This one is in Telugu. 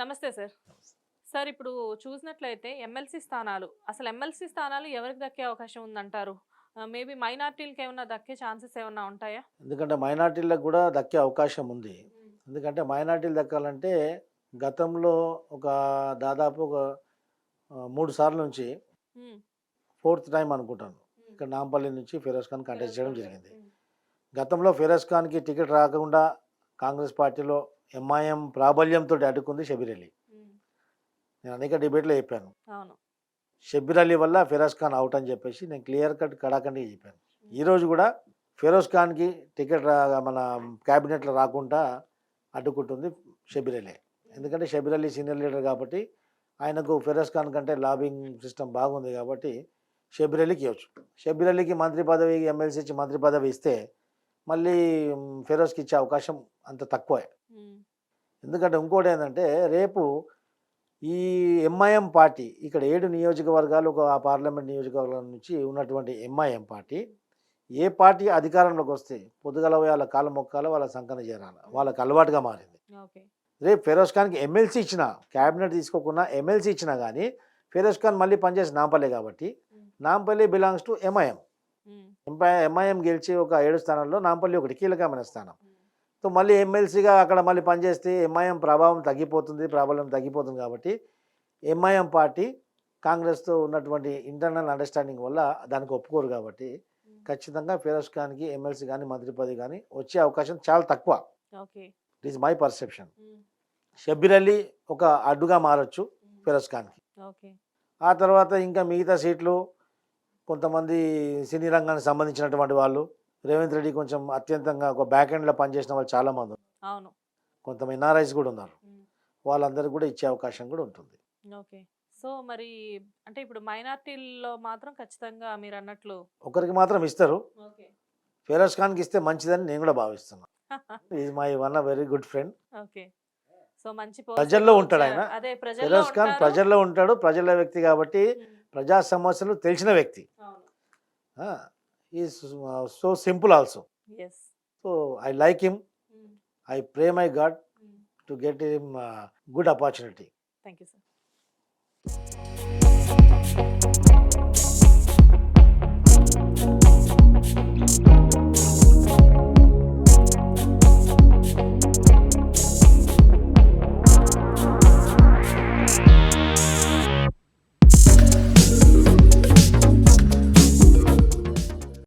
నమస్తే సార్. సార్ ఇప్పుడు చూసినట్లయితే ఎమ్మెల్సీ స్థానాలు అసలు ఎమ్మెల్సీ స్థానాలు ఎవరికి దక్కే అవకాశం ఉందంటారు? మేబీ మైనార్టీలకి ఏమైనా దక్కే ఛాన్సెస్ ఏమైనా ఉంటాయా? ఎందుకంటే మైనార్టీలకు కూడా దక్కే అవకాశం ఉంది. ఎందుకంటే మైనార్టీలు దక్కాలంటే గతంలో ఒక దాదాపు ఒక మూడు సార్లు నుంచి ఫోర్త్ టైం అనుకుంటాను. ఇక్కడ నాంపల్లి నుంచి ఫిరోజ్ ఖాన్ కంటెస్ట్ చేయడం జరిగింది. గతంలో ఫిరోజ్ ఖాన్కి టికెట్ రాకుండా కాంగ్రెస్ పార్టీలో ఎంఐఎం ప్రాబల్యంతో అడ్డుకుంది షబీర్ అలీ. నేను అనేక డిబేట్లో చెప్పాను. షబీర్ అలీ వల్ల ఫిరోజ్ ఖాన్ అవుట్ అని చెప్పేసి నేను క్లియర్ కట్ కడాకండి చెప్పాను. ఈరోజు కూడా ఫిరోజ్ ఖాన్కి టికెట్ మన క్యాబినెట్లో రాకుండా అడ్డుకుంటుంది షబీర్ అలీ. ఎందుకంటే షబీర్ అలీ సీనియర్ లీడర్ కాబట్టి ఆయనకు ఫిరోజ్ ఖాన్ కంటే లాబింగ్ సిస్టమ్ బాగుంది కాబట్టి షబీర్ అలీకి ఇవ్వచ్చు. షబీర్ అలీకి మంత్రి పదవి ఎమ్మెల్సీ ఇచ్చి మంత్రి పదవి ఇస్తే మళ్ళీ ఫిరోజ్కి ఇచ్చే అవకాశం అంత తక్కువే. ఎందుకంటే ఇంకోటి ఏంటంటే రేపు ఈ ఎంఐఎం పార్టీ ఇక్కడ ఏడు నియోజకవర్గాలు ఒక పార్లమెంట్ నియోజకవర్గం నుంచి ఉన్నటువంటి ఎంఐఎం పార్టీ ఏ పార్టీ అధికారంలోకి వస్తే పొద్దుగల వాళ్ళ కాళ్ళ మొక్కాల వాళ్ళ సంకన చేరాలి. వాళ్ళకి అలవాటుగా మారింది. రేపు ఫిరోజ్ ఖాన్కి ఎమ్మెల్సీ ఇచ్చిన క్యాబినెట్ తీసుకోకుండా ఎమ్మెల్సీ ఇచ్చినా కానీ ఫిరోజ్ ఖాన్ మళ్ళీ పనిచేసి నాంపల్లి కాబట్టి Nampally belongs to MIM MIM గెలిచి ఒక ఏడు స్థానాల్లో నాంపల్లి ఒకటి కీలకమైన స్థానం. సో మళ్ళీ ఎమ్మెల్సీగా అక్కడ మళ్ళీ పనిచేస్తే ఎంఐఎం ప్రభావం తగ్గిపోతుంది ప్రాబల్యం తగ్గిపోతుంది కాబట్టి ఎంఐఎం పార్టీ కాంగ్రెస్తో ఉన్నటువంటి ఇంటర్నల్ అండర్స్టాండింగ్ వల్ల దానికి ఒప్పుకోరు కాబట్టి ఖచ్చితంగా ఫిరోజ్ ఖాన్కి ఎమ్మెల్సీ కానీ మంత్రి పదవి కానీ వచ్చే అవకాశం చాలా తక్కువ. It is my perception Shabbir Ali ఒక అడ్డుగా మారచ్చు ఫిరోజ్ ఖాన్కి ఓకే. ఆ తర్వాత ఇంకా మిగతా సీట్లు కొంతమంది సినీ రంగానికి సంబంధించినటువంటి వాళ్ళు. రేవంత్ రెడ్డి కొంచెం అత్యంతంగా ఒక బ్యాక్ ఎండ్లో పనిచేసిన వాళ్ళు చాలామంది ఉన్నారు. అవును. కొంత ఎన్ఆర్ఐస్ కూడా ఉన్నారు. వాళ్ళందరికీ కూడా ఇచ్చే అవకాశం కూడా ఉంటుంది. ఓకే. సో మరి అంటే ఇప్పుడు మైనార్టీల్లో మాత్రం ఖచ్చితంగా మీరు అన్నట్లు ఒకరికి మాత్రం ఇస్తారు. ఓకే. ఫిరోజ్ ఖాన్కి ఇస్తే మంచిదని నేను కూడా భావిస్తున్నాను is my one very good friend okay. So మంచి ప్రజల్లో ఉంటాడు. ఆయన. ఫిరోజ్ ఖాన్. ప్రజల్లో ఉంటాడు. ప్రజల వ్యక్తి కాబట్టి ప్రజా సమస్యలు తెలిసిన వ్యక్తి. He is uh, so simple also. Yes. So I like him. Hmm. I pray my God hmm. to get him uh, good opportunity. Thank you, sir.